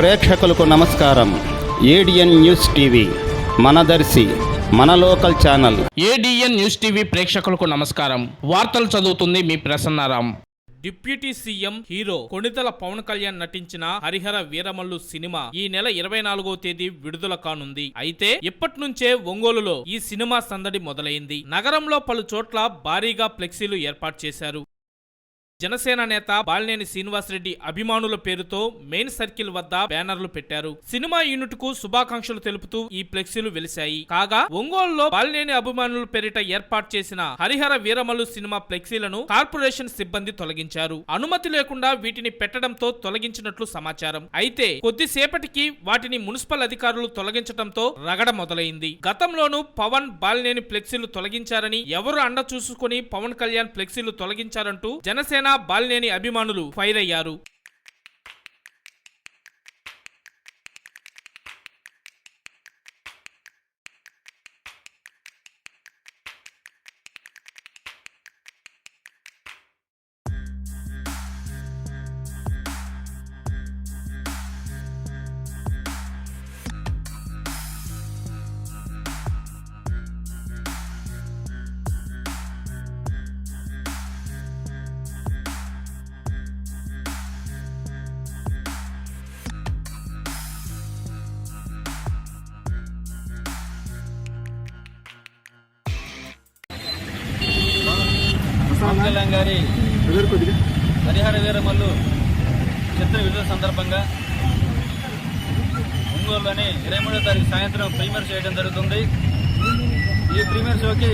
ప్రేక్షకులకు నమస్కారం. ADN news TV మనదర్శి మన local channel. ADN news TV ప్రేక్షకులకు నమస్కారం. వార్తలు చదువుతుంది మీ Prasannaram. Deputy CM hero Konidela Pawan Kalyan నటించిన హరిహర వీరమల్లు సినిమా ఈ నెల ఇరవై నాలుగో తేదీ విడుదల కానుంది. అయితే ఇప్పటి నుంచే ఒంగోలులో ఈ సినిమా సందడి మొదలైంది. నగరంలో పలు చోట్ల భారీగా ఫ్లెక్సీలు ఏర్పాటు చేశారు. జనసేన నేత బాలినేని శ్రీనివాసరెడ్డి అభిమానుల పేరుతో మెయిన్ సర్కిల్ వద్ద బ్యానర్లు పెట్టారు. సినిమా యూనిట్కు శుభాకాంక్షలు తెలుపుతూ ఈ ఫ్లెక్సీలు వెలిశాయి. కాగా ఒంగోలులో బాలినేని అభిమానుల పేరిట ఏర్పాటు చేసిన హరిహర వీరమల్లు సినిమా ఫ్లెక్సీలను కార్పొరేషన్ సిబ్బంది తొలగించారు. అనుమతి లేకుండా వీటిని పెట్టడంతో తొలగించినట్లు సమాచారం. అయితే కొద్దిసేపటికి వాటిని మున్సిపల్ అధికారులు తొలగించడంతో రగడ మొదలైంది. గతంలోనూ పవన్ బాలినేని ఫ్లెక్సీలు తొలగించారని ఎవరు అండ చూసుకుని పవన్ కళ్యాణ్ ఫ్లెక్సీలు తొలగించారంటూ జనసేన బాలినేని అభిమానులు ఫైర్ అయ్యారు. పవన్ కళ్యాణ్ గారి హరిహర వీరమల్లు చిత్ర విడుదల సందర్భంగా ఒంగోలులోని ఇరవై మూడో తారీఖు సాయంత్రం ప్రీమియర్ చేయడం జరుగుతుంది. ఈ ప్రీమియర్ షోకి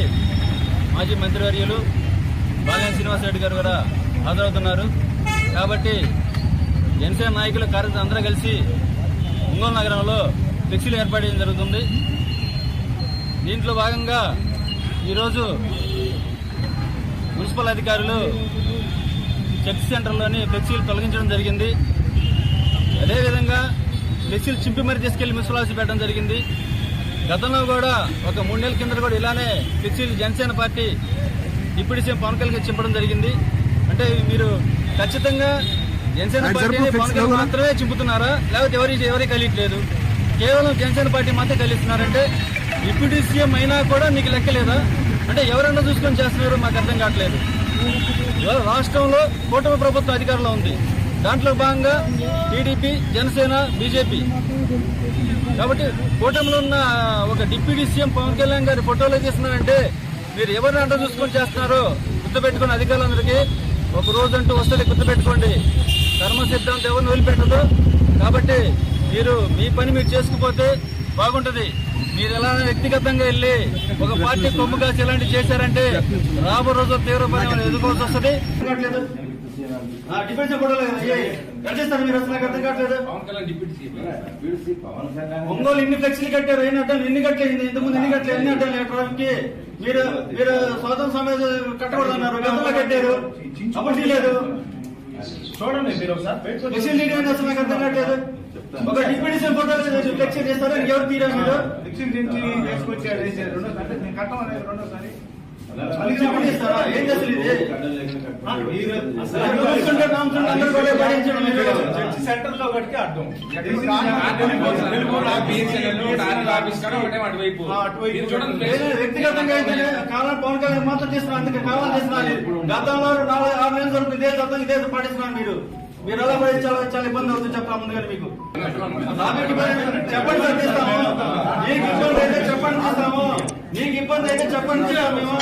మాజీ మంత్రివర్యులు బాలినేని శ్రీనివాసరెడ్డి గారు కూడా హాజరవుతున్నారు. కాబట్టి జనసేన నాయకులు కార్యకర్తలు అందరూ కలిసి ఒంగోలు నగరంలో ఫ్లెక్సీలు ఏర్పాటు చేయడం జరుగుతుంది. దీంట్లో భాగంగా ఈరోజు మున్సిపల్ అధికారులు చర్చ్ సెంటర్లోని ఫ్లెక్సీలు తొలగించడం జరిగింది. అదేవిధంగా ఫ్లెక్సీలు చింపి మరి తీసుకెళ్ళి మున్సిపల్ ఆఫీస్ పెట్టడం జరిగింది. గతంలో కూడా ఒక మూడు నెలల కింద కూడా ఇలానే ఫ్లెక్సీలు Janasena party deputy CM Pawan Kalyan చింపడం జరిగింది. అంటే మీరు ఖచ్చితంగా జనసేన పార్టీని పవన్ కళ్యాణ్ మాత్రమే చింపుతున్నారా? లేకపోతే ఎవరి ఎవరికి కలియట్లేదు? కేవలం జనసేన పార్టీ మాత్రమే కలిస్తున్నారంటే డిప్యూటీ సీఎం అయినా కూడా మీకు లెక్కలేదా? అంటే ఎవరన్నా చూసుకొని చేస్తున్నారో మాకు అర్థం కావట్లేదు. రాష్ట్రంలో కూటమి ప్రభుత్వం అధికారంలో ఉంది. దాంట్లో భాగంగా టీడీపీ జనసేన బీజేపీ. కాబట్టి కూటమిలో ఉన్న ఒక డిప్యూటీ సీఎం పవన్ కళ్యాణ్ గారి ఫోటోలో తీస్తున్నారంటే మీరు ఎవరిని అంట చూసుకొని చేస్తున్నారో గుర్తుపెట్టుకుని అధికారులందరికీ ఒక రోజంటూ వస్తుంది గుర్తుపెట్టుకోండి. ధర్మ సిద్ధాంతం ఎవరిని వదిలిపెట్టదు. కాబట్టి మీరు మీ పని మీరు చేసుకుపోతే బాగుంటుంది. మీరు ఎలా వ్యక్తిగతంగా వెళ్ళి ఒక పార్టీ కొమ్ము కాసి ఇలాంటివి చేశారంటే రాబో రోజు తీవ్ర పరిణామాలు ఎదుర్కోవాల్సి వస్తుంది. డిఫెన్స్. ఏ, ఒంగోలు ఇన్ని ఫ్లెక్సీలు కట్టారు? ఎన్ని అడ్డాలు? ఎన్ని కట్టలేదు ఇంతకుముందు ఎన్ని కట్టలేదు ఎన్ని అడ్డాలు ఎక్కడానికి మీరు మీరు స్వాతంత్ర సమయ కట్టకూడదు అన్నారు గతంలో కట్టారు? అప్పుడు లేదు. చూడండి మీరు ఒకసారి. అసలు నాకు అర్థం కావట్లేదు. ఒక ఫోటో ఫ్లెక్సీ ఎవరు తీరా మీరు? నుంచి వేసారు రెండోసారి నేను కట్టం అనేది రెండోసారి. సెంటర్లో వ్యక్తిగతంగా అయితే కాలం పవన్ కళ్యాణ్ మాత్రం చేస్తున్నారు అందుకే కాలం చేస్తున్నారు గతంలో నాలుగు ఆరు నెలల వరకు ఇదే గతం ఇదే పాటిస్తున్నారు మీరు. మీరు ఎలా భరించాలో చాలా ఇబ్బంది అవుతుంది చెప్తా ముందుగా మీకు? చెప్పండి తగ్గిస్తాము నీకు ఇబ్బంది అయితే చెప్పండి చేస్తాము నీకు ఇబ్బంది అయితే చెప్పండి మేము